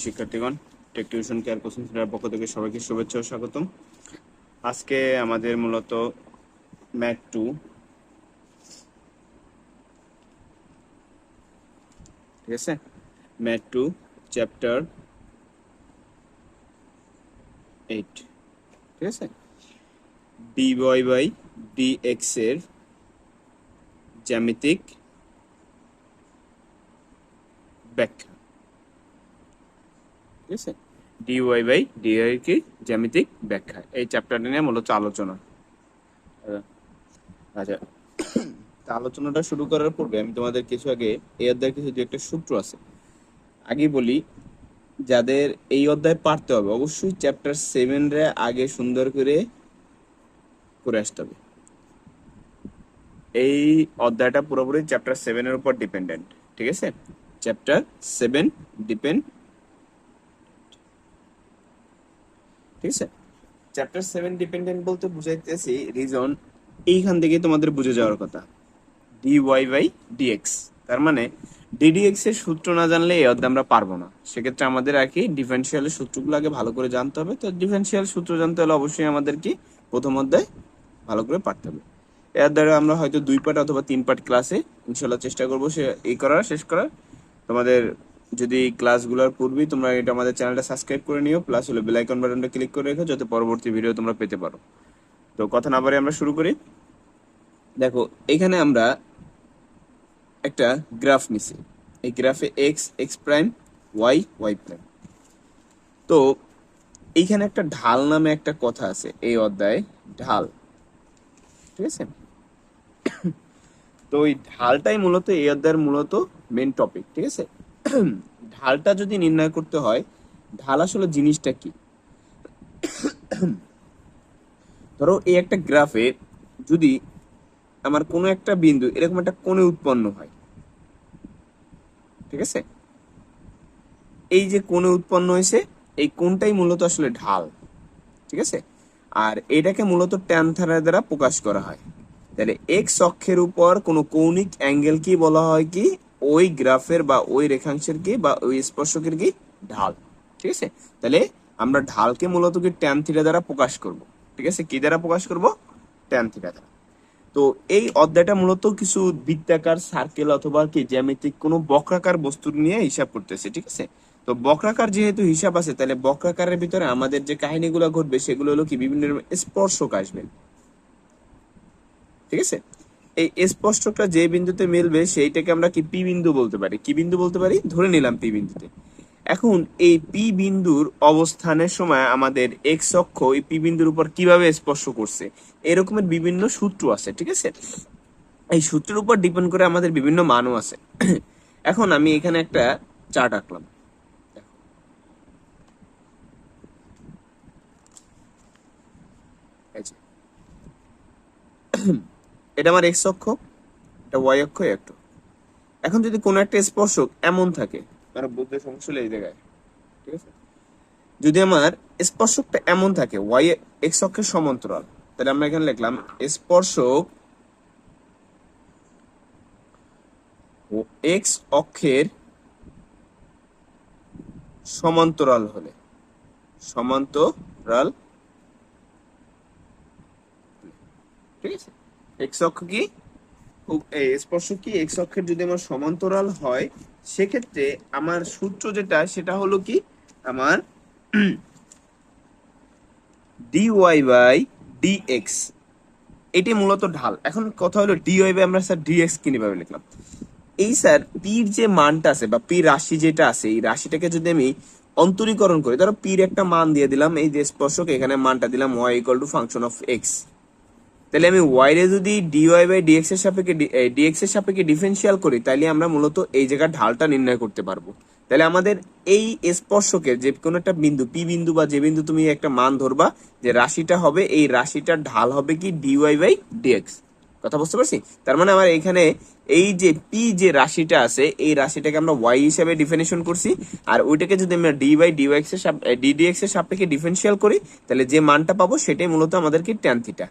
প্রিয় শিক্ষার্থীগণ take tuition care coaching সেন্টারের পক্ষ থেকে সবাইকে শুভেচ্ছা ও স্বাগতম। আজকে আমাদের মূলত ম্যাথ টু ঠিক আছে? টু চ্যাপ্টার এইট ঠিক আছে? ডি ওয়াই বাই এক্সের জ্যামিতিক ব্যাখ্যা। ঠিক আছে ডিওয়াই বাই ডিআই কি জ্যামিতিক ব্যাখ্যা। এই চ্যাপ্টারটা নিয়ে মূলত আলোচনা। আচ্ছা। আলোচনাটা শুরু করার পূর্বে আমি তোমাদের কিছু আগে এই অধ্যায়ের কিছু দু একটা সূত্র আছে। আগে বলি, যাদের এই অধ্যায় পারতে হবে, অবশ্যই চ্যাপ্টার সেভেন রে আগে সুন্দর করে করে আসতে হবে। এই অধ্যায়টা পুরোপুরি চ্যাপ্টার সেভেনের উপর ডিপেন্ডেন্ট ঠিক আছে? চ্যাপ্টার সেভেন ডিপেন্ড ঠিক আছে? চ্যাপ্টার সেভেন ডিপেন্ডেন্ট বলতে বুঝাইতেছি রিজন এইখান থেকে তোমাদের বুঝে যাওয়ার কথা। ডি ওয়াই বাই ডিএক্স তার মানে ডিডিএক্স এর সূত্র না জানলে এই অধ্যায় আমরা পারব না। সেক্ষেত্রে আমাদের আর কি ডিফারেন্সিয়ালের সূত্রগুলো আগে ভালো করে জানতে হবে। তো ডিফারেন্সিয়াল সূত্র জানতে হলে অবশ্যই আমাদের কি প্রথম অধ্যায় ভালো করে পারতে হবে। এর দ্বারা আমরা হয়তো দুই পার্ট অথবা তিন পার্ট ক্লাসে ইনশাল্লাহ চেষ্টা করব সে এই করার, শেষ করার। তোমাদের যদি ক্লাসগুলোর পূর্বেই তোমরা এটা আমাদের চ্যানেলটা সাবস্ক্রাইব করে নিও প্লাস হলো বেল আইকন বাটনটা ক্লিক করে রেখো, যাতে পরবর্তী ভিডিও তোমরা পেতে পারো। তো কথা না বারে আমরা শুরু করি। দেখো, এখানে আমরা একটা গ্রাফ নিছি। এই গ্রাফে X X prime Y Y prime তো এইখানে একটা ঢাল নামে একটা কথা আছে এই অধ্যায়ে, ঢাল। ঠিক আছে? তো ওই ঢালটাই মূলত, এই অধ্যায়ের মূলত মেন টপিক ঠিক আছে? ঢালটা যদি নির্ণয় করতে হয়, ঢাল আসলে জিনিসটা কি? ধরো এই একটা গ্রাফে যদি আমার কোনো একটা বিন্দু এরকম একটা কোণে উৎপন্ন হয়, ঠিক আছে? এই যে কোণে উৎপন্ন হয়েছে, এই কোণটাই মূলত আসলে ঢাল, ঠিক আছে? আর এটাকে মূলত ট্যান দ্বারা প্রকাশ করা হয়। তাহলে এক্স অক্ষের উপর কোনো কৌণিক অ্যাঙ্গেল কি বলা হয় কি? ওই গ্রাফের বা ওই রেখাংশের কি বা ওই স্পর্শকের কি ঢাল, ঠিক আছে? তাহলে আমরা ঢালকে মূলত কি ট্যান থিটা দ্বারা প্রকাশ করব, ঠিক আছে? কি দ্বারা প্রকাশ করব? ট্যান থিটা দ্বারা। তো এই অধ্যায়টা মূলত কিছু বৃত্তাকার সার্কেল অথবা কি জ্যামিতিক কোনো বক্রাকার বস্তুর নিয়ে হিসাব করতেছে, ঠিক আছে? তো বক্রাকার যেহেতু হিসাব আছে, তাহলে বক্রাকারের ভিতরে আমাদের যে কাহিনীগুলো ঘটবে, সেগুলো হলো কি বিভিন্ন স্পর্শক আসবে, ঠিক আছে? এই স্পর্শকটা যে বিন্দুতে মিলবে সেইটাকে আমরা কি পি বিন্দু বলতে পারি? কি বিন্দু বলতে পারি? ধরে নিলাম পি বিন্দুতে। এখন এই পি বিন্দুর অবস্থানের সময় আমাদের এক্স অক্ষ এই পি বিন্দুর উপর কীভাবে স্পর্শ করছে? এরকমের বিভিন্ন সূত্র আছে, ঠিক আছে? এই সূত্রের উপর ডিপেন্ড করে আমাদের বিভিন্ন মানও আছে। এখন আমি এখানে একটা চার্ট আঁকলাম। এই। এটা আমার এক্স অক্ষ, এটা ওয়াই অক্ষ একটু। এখন যদি কোনো একটা স্পর্শক এমন থাকে মানে বুদ্ধে সমস্যা এই জায়গায়, ঠিক আছে? যদি আমার স্পর্শকটা এমন থাকে ওয়াই এক্স অক্ষের সমান্তরাল, তাহলে আমরা এখানে লিখলাম স্পর্শক এক্স অক্ষের সমান্তরাল হলে, সমান্তরাল ঠিক আছে? এক্স অক্ষ কি স্পর্শক কি? এক্স অক্ষের যদি আমার সমান্তরাল হয়, সেক্ষেত্রে আমার সূত্র যেটা, সেটা হলো কি? আমার D Y by D X এটি মূলত ঢাল। এখন কথা হলো ডি ওয়াই বাই আমরা স্যার ডি এক্স কীভাবে লিখলাম। এই স্যার পির যে মানটা আছে, বা পি রাশি যেটা আছে, এই রাশিটাকে যদি আমি অন্তরীকরণ করি, ধরো পির একটা মান দিয়ে দিলাম, এই যে স্পর্শক এখানে মানটা দিলাম Y equal to function of X তাহলে আমি ওয়াই রে যদি ডিওয়াই বাই ডিএক্স এর সাপেক্ষে ডিএক্স এর সাপেক্ষে ডিফারেন্সিয়াল করি, তাহলে আমরা মূলত এই জায়গার ঢালটা নির্ণয় করতে পারব। তাহলে আমাদের এই স্পর্শকের যে কোনো একটা বিন্দু পি বিন্দু বা যে বিন্দু তুমি একটা মান ধরবা, যে রাশিটা হবে, এই রাশিটার ঢাল হবে কি ডিওয়াই বাই ডিএক্স কথা বুঝতে পারছি? তার মানে আমার এখানে এই যে পি যে রাশিটা আছে, এই রাশিটাকে আমরা ওয়াই হিসাবে ডিফিনেশন করছি, আর ওইটাকে যদি আমরা ডি বাই ডি এক্সের ডিডিএক্স এর সাপেক্ষে ডিফারেন্সিয়াল করি, তাহলে যে মানটা পাবো সেটাই মূলত আমাদেরকে ট্যান থিটা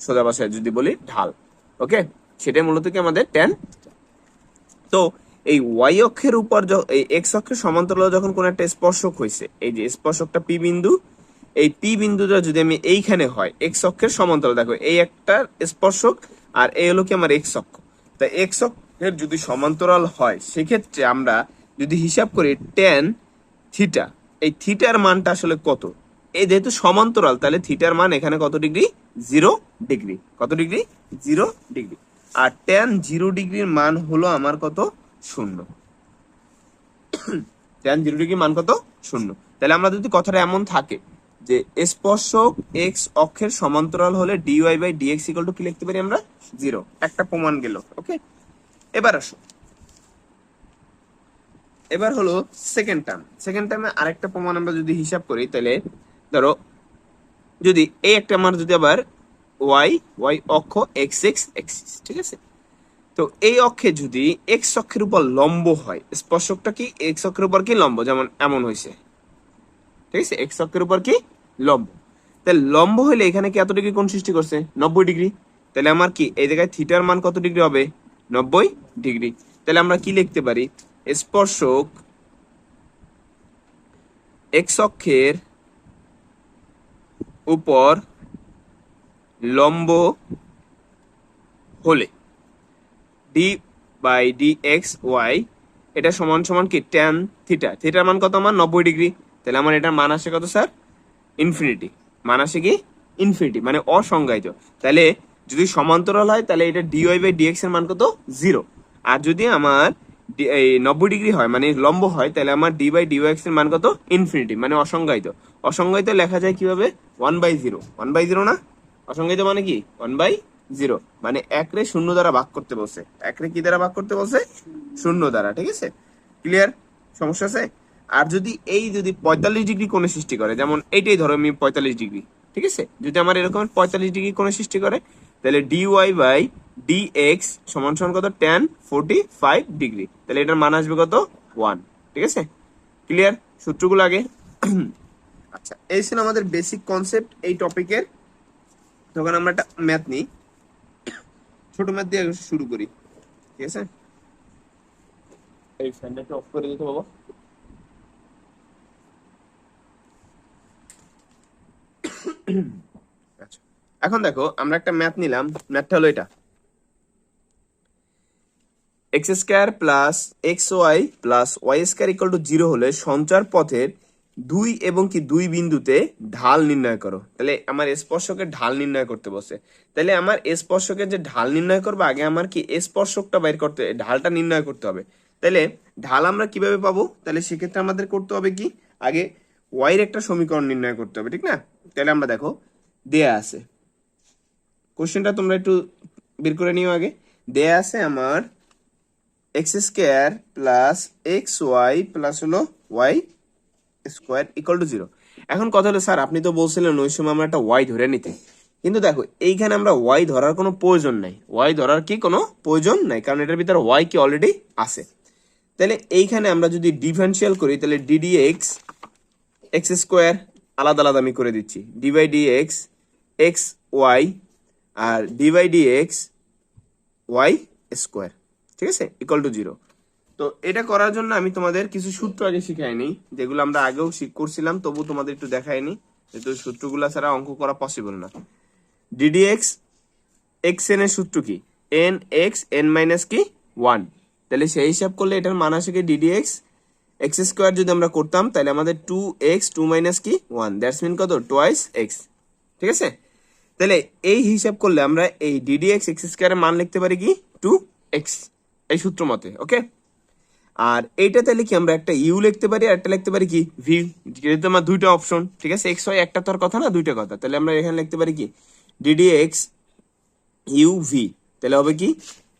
সোজা ভাষায় যদি বলি, ঢাল। ওকে সেটাই মূলত কি আমাদের ট্যান তো এই ওয়াই অক্ষের উপর এই এক্স অক্ষের সমান্তরাল যখন কোন একটা স্পর্শক হয়েছে এই যে স্পর্শকটা পি বিন্দু, এই পি বিন্দুটা যদি আমি এইখানে হয় এক্স অক্ষের সমান্তরাল, দেখো, এই একটা স্পর্শক আর এই হলো কি আমার এক্স অক্ষ। তা এক্স অক্ষের যদি সমান্তরাল হয়, সেক্ষেত্রে আমরা যদি হিসাব করি টেন থিটা এই থিটার মানটা আসলে কত? এই যেহেতু সমান্তরাল, তাহলে থিটার মান এখানে কত ডিগ্রি জিরো ডিগ্রি কত ডিগ্রি জিরো ডিগ্রি আর টেন জিরো ডিগ্রির মান হলো আমার কত? শূন্য। টেন জিরো ডিগ্রির মান কত? শূন্য। তাহলে আমরা যদি কথাটা এমন থাকে যে স্পর্শক এক্স অক্ষের সমান্তরাল হলে D Y by D X equal to কি লিখতে পারি আমরা? জিরো একটা প্রমাণ গেল ওকে এবার আসো। এবার হলো সেকেন্ড টার্ম সেকেন্ড টার্মে আরেকটা প্রমাণ আমরা যদি হিসাব করি, তাহলে ধরো যদি এই একটা মান যদি আবার ওয়াই ওয়াই অক্ষ এক্স এক্স এক্সিস ঠিক আছে? তো এই অক্ষে যদি এক্স অক্ষের উপর লম্ব হয়, স্পর্শকটা কি এক্স অক্ষের উপর কি লম্ব? যেমন এমন হয়েছে। ঠিক আছে? এক্স অক্ষের উপর কি লম্ব। তাহলে লম্ব হলে এখানে কি এত ডিগ্রি কোণ সৃষ্টি করছে? নব্বই ডিগ্রি। তাহলে আমার কি এই জায়গায় থিটার মান কত ডিগ্রি হবে? নব্বই ডিগ্রি। তাহলে আমরা কি লিখতে পারি? স্পর্শক এক্স অক্ষের উপর লম্ব হলে D by D X Y এটা সমান সমান কি? ট্যান থিটা থিটার মান কত আমার? নব্বই ডিগ্রি। তাহলে আমার এটার মান আসে কত, স্যার? ইনফিনিটি মান আসে কি? ইনফিনিটি মানে অসংজ্ঞায়িত। তাহলে যদি সমান্তরাল হয়, তাহলে এটা ডিওয়াই বাই ডিএক্স এর মান কত? জিরো আর যদি আমার ডি- এই নব্বই ডিগ্রি হয় মানে লম্ব হয়, তাহলে আমার ডি বাই ডিওএক্স এর মান কত? ইনফিনিটি মানে অসংজ্ঞায়িত। অসংজ্ঞায়িত লেখা যায় কীভাবে? One by zero one by zero না? অসংজ্ঞায়িত মানে কি? ওয়ান বাই জিরো মানে একরে শূন্য দ্বারা ভাগ করতে বলছে। একরে কি দ্বারা ভাগ করতে বলছে? শূন্য দ্বারা, ঠিক আছে? ক্লিয়ার সমস্যা আছে? আর যদি এই যদি পঁয়তাল্লিশ ডিগ্রি কোণে সৃষ্টি করে, যেমন এইটাই ধরো আমি পঁয়তাল্লিশ ডিগ্রি, ঠিক আছে? যদি আমার এরকম পঁয়তাল্লিশ ডিগ্রি কোণে সৃষ্টি করে তাহলে D Y by D X সমান সমান কত? টেন ফোরটি ফাইভ ডিগ্রি তাহলে এটার মান আসবে কত? ওয়ান ঠিক আছে? ক্লিয়ার সূত্রগুলো আগে। আচ্ছা এই ছিল আমাদের বেসিক কনসেপ্ট এই টপিকের তখন আমরা একটা ম্যাথ নিই। ছোট ম্যাথ দিয়ে শুরু করি। ঠিক আছে? এই ফ্যানটা অফ করে দিতে বাবা আচ্ছা। এখন দেখো, আমরা একটা ম্যাথ নিলাম। ম্যাথটা হলো এটা। X square plus X Y plus Y square equal to zero হলে সঞ্চার পথের দুই এবং কি দুই বিন্দুতে ঢাল নির্ণয় করো। তাহলে আমার স্পর্শকের ঢাল নির্ণয় করতে বসে। তাহলে আমার স্পর্শকের যে ঢাল নির্ণয় করব, আগে আমার কি স্পর্শকটা বাইর করতে, ঢালটা নির্ণয় করতে হবে। তাহলে ঢাল আমরা কীভাবে পাবো? তাহলে সেক্ষেত্রে আমাদের করতে হবে কি? আগে ওয়াইয়ের একটা সমীকরণ নির্ণয় করতে হবে, ঠিক না? তাহলে আমরা দেখো, দেয়া আছে। কোশ্চেনটা তোমরা একটু বের করে নিও আগে। দেয়া আছে আমার X square plus X Y plus হলো Y square equal to zero এখন কথা হলো, স্যার, আপনি তো বলছিলেন ওই সময় আমরা একটা ওয়াই ধরে নিতে। কিন্তু দেখো, এইখানে আমরা ওয়াই ধরার কোনো প্রয়োজন নাই। ওয়াই ধরার কি কোনো প্রয়োজন নাই? কারণ এটার ভিতরে ওয়াই কি অলরেডি আছে। তাহলে এইখানে আমরা যদি ডিফারেন্সিয়াল করি, তাহলে ডিডি এক্স এক্স স্কোয়ার আলাদা আলাদা আমি করে দিচ্ছি। D by D X X Y R D D X Y square ঠিক আছে? ইকুয়াল টু জিরো তো এটা করার জন্য আমি তোমাদের কিছু সূত্র আগে শিখাইনি যেগুলো আমরা আগেও করছিলাম, তবু তোমাদের একটু দেখাইনি যেহেতু সূত্রগুলো ছাড়া অঙ্ক করা পসিবল না। ডিডি এক্স এক্স এন এর সূত্র কি? এন এক্স এন মাইনাস কি? ওয়ান তাহলে সেই হিসাব করলে এটার মান আসে কি? ডিডি এক্স এক্স স্কোয়ার যদি আমরা করতাম, তাহলে আমাদের টু এক্স টু মাইনাস কি? ওয়ান দ্যাটস মিন কত? টোয়াইস এক্স ঠিক আছে? তাহলে এই হিসাব করলে আমরা এই ডিডি এক্স এক্স স্কোয়ারের মান লিখতে পারি কি? টু এক্স এই সূত্র মতে ওকে আর এইটা তাহলে কি আমরা একটা ইউ লিখতে পারি আর একটা লিখতে পারি কি? ভি যেহেতু আমার দুইটা অপশন ঠিক আছে? এক্স ওয়াই একটা তোর কথা না, দুইটা কথা। তাহলে আমরা এখানে লিখতে পারি কি? ডিডি এক্স ইউ ভি তাহলে হবে কি?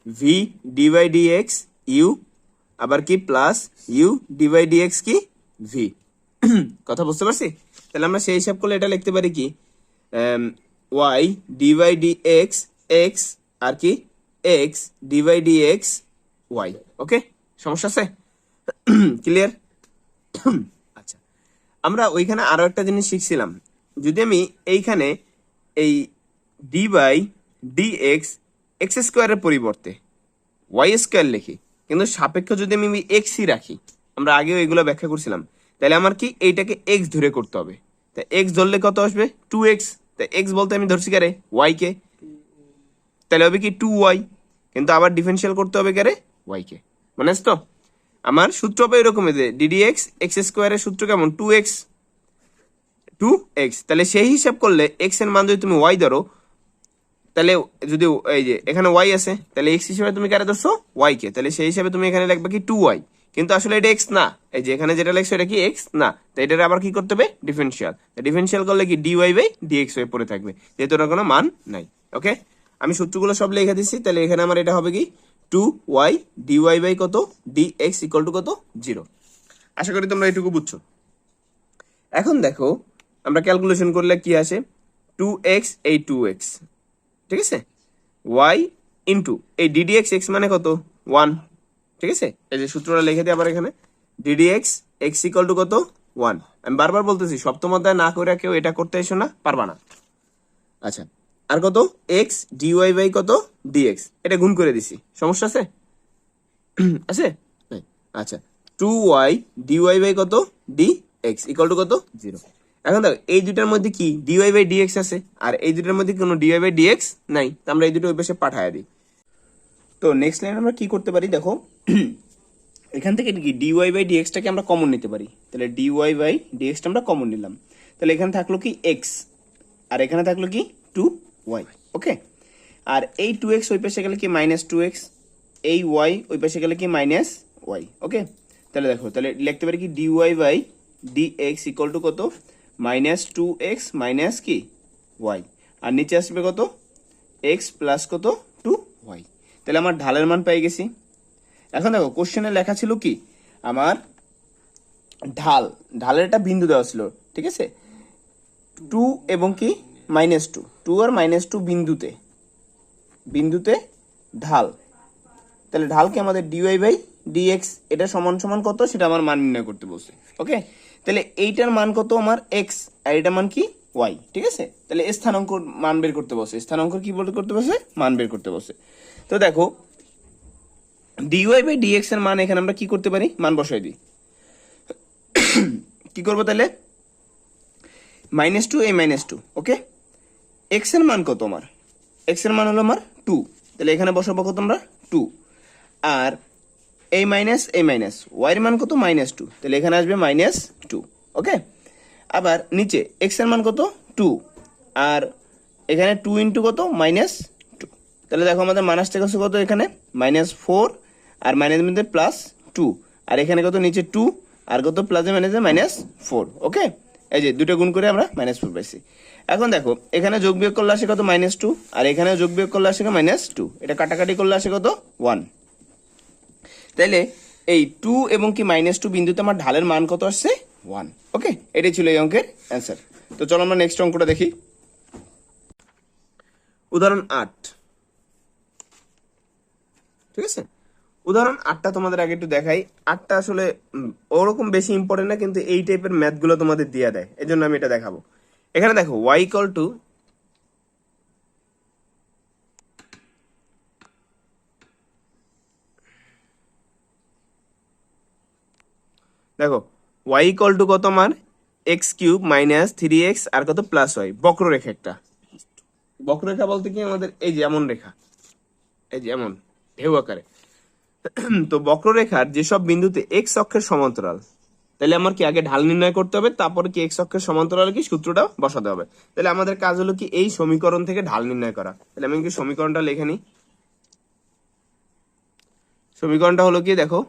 V D by D X U আবার কি? Plus U D by D X কি? ভি কথা বুঝতে পারছি? তাহলে আমরা সেই হিসাব করলে এটা লিখতে পারি কি? Y by D X X আর কি X by D X Y okay সমস্যা আছে? ক্লিয়ার আচ্ছা। আমরা ওইখানে আরও একটা জিনিস শিখছিলাম। যদি আমি এইখানে এই D by D X X স্কোয়ারের পরিবর্তে ওয়াই স্কোয়ার লিখি, কিন্তু সাপেক্ষ যদি আমি এক্সই রাখি, আমরা আগেও এগুলো ব্যাখ্যা করছিলাম, তাহলে আমার কি এইটাকে এক্স ধরে করতে হবে? তা এক্স ধরলে কত আসবে? টু এক্স তা এক্স বলতে আমি ধরছি কারে? ওয়াই কে। তাহলে হবে কি টু ওয়াই কিন্তু আবার ডিফারেন্সিয়াল করতে হবে কারে? ওয়াই কে। মানে তো? আমার সূত্র হবে এরকম যে ডিডি এক্স এক্স স্কোয়ারের সূত্র কেমন? টু এক্স টু এক্স তাহলে সেই হিসাব করলে এক্সের মান যদি তুমি ওয়াই ধরো, তাহলে যদি এই যে এখানে ওয়াই আছে, তাহলে এক্স হিসেবে তুমি কারে ধরছো? ওয়াই কে। তাহলে সেই হিসাবে তুমি এখানে লিখবে কি টু ওয়াই কিন্তু আসলে এটা এক্স না। এই যে এখানে যেটা লিখছো এটা কি এক্স না। তো এটার আবার কি করতে হবে? ডিফারেন্সিয়াল ডিফারেন্সিয়াল করলে কি D Y by D X হয়ে পড়ে থাকবে। যেহেতু ওটার কোনো মান নাই, ওকে? আমি সূত্রগুলো সব লিখে দিচ্ছি, তাহলে এখানে আমার এটা হবে কি? Two Y D Y by কত? ডি এক্স ইকুয়াল টু কত? জিরো আশা করি তোমরা এটুকু বুঝছ। এখন দেখো, আমরা ক্যালকুলেশন করলে কি আসে? টু এক্স এই টু এক্স ঠিক আছে? ওয়াই ইন্টু এই ডিডি এক্স এক্স মানে কত? ওয়ান ঠিক আছে? এই যে সূত্রটা লিখে দিই আবার এখানে। D D X equal to কত? ওয়ান আমি বারবার বলতেছি, সপ্তম অধ্যায় না করে কেউ এটা করতে এসো না, পারবা না। আচ্ছা আর কত? এক্স বাই কত? ডিএক্স এটা গুণ করে দিছি। সমস্যা আছে? আছে? আচ্ছা টু ওয়াই কত? ডি এক্স ইকাল টু কত? জিরো এখন দেখো, এই দুটার মধ্যে কি? বাই ডিএক্স আছে, আর এই দুটার মধ্যে কোনো বাই ডিএক্স নাই। তো আমরা এই দুটো ওই পাশে পাঠায় দিই। তো নেক্সট লাইন আমরা কি করতে পারি? দেখো এখান থেকে কি ডিওয়াই বাই ডিএক্সটাকে আমরা কমন নিতে পারি? তাহলে ডিওয়াই বাই ডিএক্সটা আমরা কমন নিলাম। তাহলে এখানে থাকল কি এক্স আর এখানে থাকল কি টু ওয়াই ওকে আর এই টু এক্স ওই পাশে গেলে কি মাইনাস টু এক্স এই ওয়াই ওই পাশে গেলে কি মাইনাস ওয়াই ওকে তাহলে দেখো, তাহলে লিখতে পারি কি D Y by D X equal to কত? মাইনাস টু এক্স মাইনাস কি? ওয়াই আর নিচে আসবে কত? এক্স প্লাস কত? টু ওয়াই তাহলে আমার ঢালের মান পেয়ে গেছি। এখন দেখো কোশ্চেনে লেখা ছিল কি? আমার ঢাল, ঢালের একটা বিন্দু দেওয়া ছিল, ঠিক আছে? টু এবং কি? মাইনাস টু টু আর মাইনাস টু বিন্দুতে বিন্দুতে ঢাল। তাহলে ঢালকে আমাদের ডিওয়াই বাই ডিএক্স এটা সমান সমান কত? সেটা আমার মান নির্ণয় করতে বলছে। ওকে তাহলে এইটার মান কত আমার? এক্স আর এটার মান কি? ওয়াই ঠিক আছে? তাহলে স্থানাঙ্ক মান বের করতে বসে স্থানাঙ্ক কি বলতে করতে বসে মান বের করতে বসে তো দেখো ডিওয়াই বাই ডিএক্স এর মান এখানে আমরা কি করতে পারি? মান বসাই দিই। কি করব তাহলে? মাইনাস টু এই মাইনাস টু ওকে এক্সের মান কত আমার? এক্সের মান হলো আমার টু তাহলে এখানে বসাবো কত আমরা? টু আর এই মাইনাস এই মাইনাস ওয়াইয়ের মান কত? মাইনাস টু তাহলে এখানে আসবে মাইনাস টু ওকে আবার নিচে এক্সের মান কত? টু আর এখানে টু ইন্টু কত? মাইনাস টু তাহলে দেখো আমাদের মাইনাসটা কাছে কত এখানে? মাইনাস ফোর আর মাইনাস মধ্যে প্লাস টু আর এখানে কত? নিচে টু আর কত? প্লাসে মাইনাসে মাইনাস ফোর ওকে এই যে দুটো গুণ করে আমরা মাইনাস ফোর পাইছি। এখন দেখো, এখানে যোগ বিয়োগ করলে আসে কত? মাইনাস টু আর এখানে যোগ বিয়োগ করলে আসে মাইনাস টু এটা কাটাকাটি করলে আসে কত? ওয়ান তাইলে এই টু এবং কি মাইনাস টু বিন্দুতে আমার ঢালের মান কত আসছে? ওয়ান ওকে এটাই ছিল এই অঙ্কের অ্যান্সার তো চলো আমরা নেক্সট অঙ্কটা দেখি। উদাহরণ আট। ঠিক আছে? উদাহরণ, আটটা তোমাদের আগে একটু দেখাই। আটটা আসলে ওরকম বেশি ইম্পর্টেন্ট না, কিন্তু এই টাইপের ম্যাথগুলো তোমাদের দিয়ে দেয়। এই জন্য আমি এটা দেখাবো। এখানে দেখো ওয়াই ইকল টু দেখো ওয়াই ইকল টু কত মান? X cube minus three X আর কত? প্লাস ওয়াই বক্ররেখা একটা। বক্ররেখা বলতে কি? আমাদের এই যে এমন রেখা। এই যে এমন, ঢেউ আকারে। তো বক্ররেখার যেসব বিন্দুতে এক্স অক্ষের সমান্তরাল, তাহলে আমার কি আগে ঢাল নির্ণয় করতে হবে, তারপরে কি এক্স অক্ষের সমান্তরাল কি সূত্রটা বসাতে হবে। তাহলে আমাদের কাজ হলো কি এই সমীকরণ থেকে ঢাল নির্ণয় করা। তাহলে আমি কি সমীকরণটা লিখে নিই? সমীকরণটা হলো কি দেখো,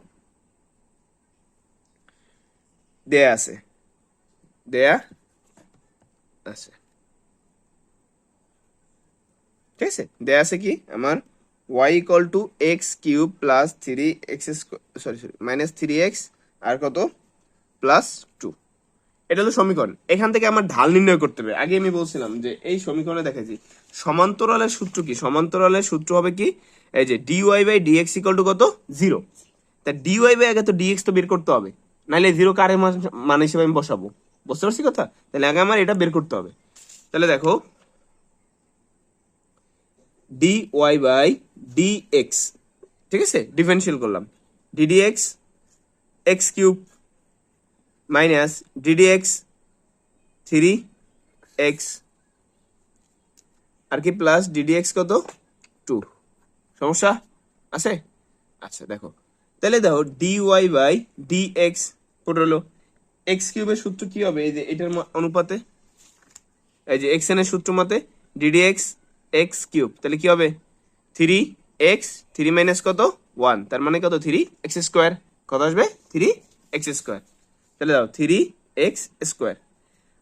দেয়া আছে দেয়া আছে। ঠিক আছে? দেয়া আছে কি? আমার Y equal to X cube plus three X sorry sorry minus three X আর কত? প্লাস টু এটা হলো সমীকরণ। এখান থেকে আমার ঢাল নির্ণয় করতে হবে। আগে আমি বলছিলাম যে এই সমীকরণে দেখেছি সমান্তরালের সূত্র কি? সমান্তরালের সূত্র হবে কি? এই যে D Y by D X equal to কত? জিরো তা ডিওয়াই বাই আগে তো ডিএক্স তো বের করতে হবে। নাহলে জিরো কারের মান হিসেবে আমি বসাবো। বুঝতে পারছি কথা? তাহলে আগে আমার এটা বের করতে হবে। তাহলে দেখো D Y by D X ঠিক আছে? ডিফারেন্সিয়াল করলাম। D D X X cube minus D D X three X আর কি প্লাস ডিডিএক্স কত? টু সমস্যা? আছে? আচ্ছা দেখো। তাহলে দেখো D Y by D X কত হলো? এক্স কিউবের সূত্র কি হবে? এই যে এটার অনুপাতে। এই যে এক্সের সূত্র মতে ডিডি এক্স এক্স কিউব তাহলে কি হবে? থ্রি এক্স থ্রি মাইনাস কত? ওয়ান তার মানে কত? থ্রি এক্স স্কোয়ার কত আসবে? থ্রি এক্স স্কোয়ার তাহলে দাও থ্রি এক্স স্কোয়ার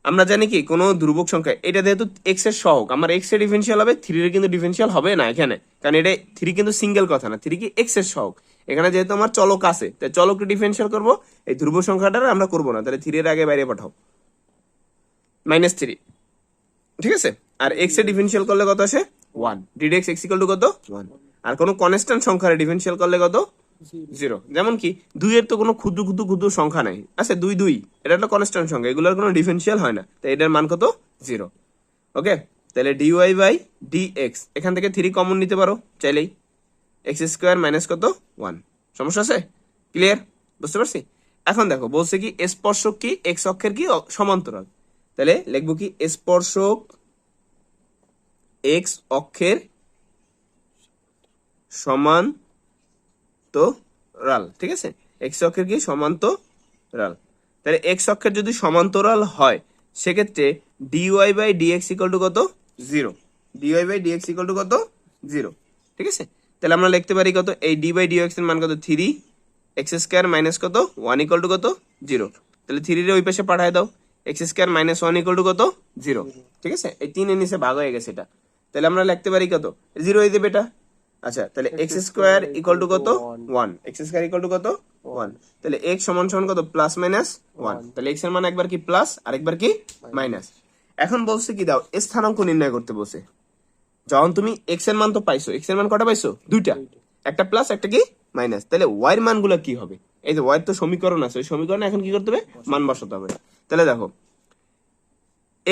আমরা জানি কি, কোনো ধ্রুবক সংখ্যা, এটা যেহেতু এক্সের সহগ, আমার এক্সের ডিফারেন্সিয়াল হবে থ্রি এর কিন্তু ডিফারেন্সিয়াল হবে না এখানে, কারণ এটা থ্রি কিন্তু সিঙ্গেল কথা না থ্রি কি এক্সের সহগ। এখানে যেহেতু আমার চলক আছে, তাই চলককে ডিফারেন্সিয়াল করব, এই ধ্রুব সংখ্যাটা আমরা করব না, তাহলে থ্রি এর আগে বাইরে পাঠাও। মাইনাস থ্রি ঠিক আছে? আর এক্স এ ডিফারেন্সিয়াল করলে কত আসে? One D D X X equal to কত? ওয়ান আর কোনো কনস্ট্যান্ট সংখ্যার ডিফারেন্সিয়াল করলে কত? জিরো যেমন কি দুইয়ের তো কোনো ক্ষুদ্র ক্ষুদ্র ক্ষুদ্র সংখ্যা নাই। আচ্ছা দুই দুই এটা একটা কনস্ট্যান্ট সংখ্যা এগুলোর কোনো ডিফারেন্সিয়াল হয় না। তাই এটার মান কত? জিরো ওকে তাহলে D Y by D X এখান থেকে থ্রি কমন নিতে পারো চাইলেই। এক্স স্কোয়ার মাইনাস কত? ওয়ান সমস্যা আছে? ক্লিয়ার বুঝতে পারছি? এখন দেখো বলছে কি স্পর্শক কি? এক্স অক্ষের কি? সমান্তরাল। তাহলে লিখব কি স্পর্শক এক্স অক্ষের সমান তো রাল ঠিক আছে? এক্স অক্ষের কি? সমান্তরাল। তাহলে এক্স অক্ষের যদি সমান্তরাল হয়, সেক্ষেত্রে D Y by D X equal to কত? Zero D Y by D X equal to কত? জিরো ঠিক আছে? তাহলে আমরা লিখতে পারি কত? এই ডি বাই ডিএক্স এর মান কত? থ্রি এক্স স্কোয়ার মাইনাস কত? ওয়ান ইকাল টু কত? জিরো তাহলে থ্রি রে ওই পাশে পাঠায় দাও। X square minus one equal to কত? জিরো ঠিক আছে? এই তিনের নিচে ভাগ হয়ে গেছে এটা। তাহলে আমরা লিখতে পারি কত? জিরো হয়ে দেবে এটা? আচ্ছা তাহলে এক্স স্কোয়ার ইকুয়াল টু কত? One X square equal to কত? ওয়ান তাহলে এক্স সমান সমান কত? প্লাস মাইনাস ওয়ান তাহলে এক্সের মান একবার কি প্লাস আরেকবার কি মাইনাস এখন বলছে কি দাও স্থানাঙ্ক নির্ণয় করতে বসে যখন তুমি এক্সের মান তো পাইছো এক্সের মান কটা পাইছো? দুইটা। একটা প্লাস একটা কি? মাইনাস তাহলে ওয়াই এর মানগুলো কি হবে? এই যে ওয়াই তো সমীকরণ আছে ওই সমীকরণে এখন কি করতে হবে? মান বসাতে হবে। তাহলে দেখো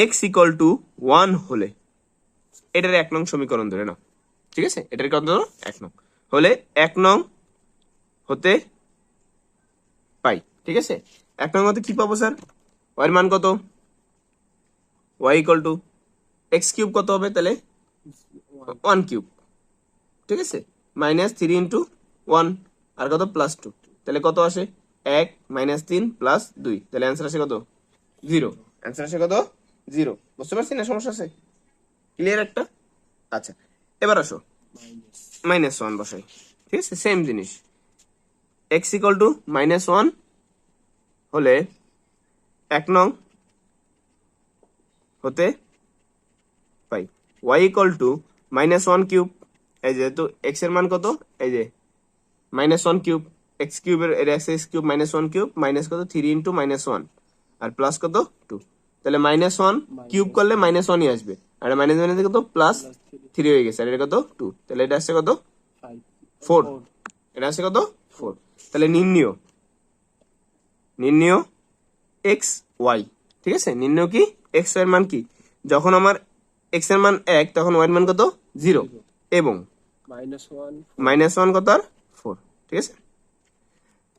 এক্স ইকুয়াল টু ওয়ান হলে এটার এক নং সমীকরণ ধরে নাও। ঠিক আছে? এটার কত ধরো? এক নং। হলে এক নং হতে পাই। ঠিক আছে? এক নং হতে কি পাবো, স্যার? ওয়াই মান কত? Y equal to X cube কত হবে তাহলে? ওয়ান কিউব ঠিক আছে? মাইনাস থ্রি ইন্টু ওয়ান আর কত? প্লাস টু তাহলে কত আসে? এক মাইনাস তিন প্লাস দুই। তাহলে অ্যান্সার আসে কত? জিরো অ্যান্সার আসে কত? জিরো বুঝতে পারছি না? সমস্যা আছে? ক্লিয়ার একটা? আচ্ছা এবার আসো। মাইনাস ওয়ান বসাই। ঠিক আছে? সেম জিনিস। X equal to minus one হলে এক নং হতে পাই। Y equal to minus one cube এই যেহেতু এক্সের মান কত? এই যে মাইনাস ওয়ান কিউব এক্স কিউবের x x cube minus one cube minus কত? থ্রি ইন্টু মাইনাস ওয়ান আর প্লাস কত? টু তাহলে মাইনাস ওয়ান কিউব করলে মাইনাস ওয়ানই আসবে। আর মাইনাস মাইনাস কত? প্লাস থ্রি হয়ে গেছে। আর এটা কত? টু তাহলে এটা আসছে কত? ফোর এটা আসছে কত? ফোর তাহলে নির্ণয়। নির্ণয় এক্স ওয়াই ঠিক আছে? নির্ণয় কি? এক্সের মান কি? যখন আমার এক্সের মান এক তখন ওয়াই এর মান কত? জিরো এবং মাইনাস ওয়ান কত? আর? ফোর ঠিক আছে?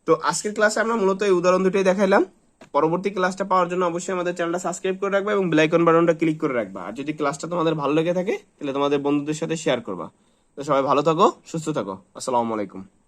তো আজকের ক্লাসে আমরা মূলত এই উদাহরণ দুটোই দেখাইলাম। পরবর্তী ক্লাসটা পাওয়ার জন্য অবশ্যই আমাদের চ্যানেলটা সাবস্ক্রাইব করে রাখবা এবং বেলাইকন বাটনটা ক্লিক করে রাখবা। আর যদি ক্লাসটা তোমাদের ভালো লেগে থাকে, তাহলে তোমাদের বন্ধুদের সাথে শেয়ার করবা। তো সবাই ভালো থাকো, সুস্থ থাকো। আসসালামু আলাইকুম।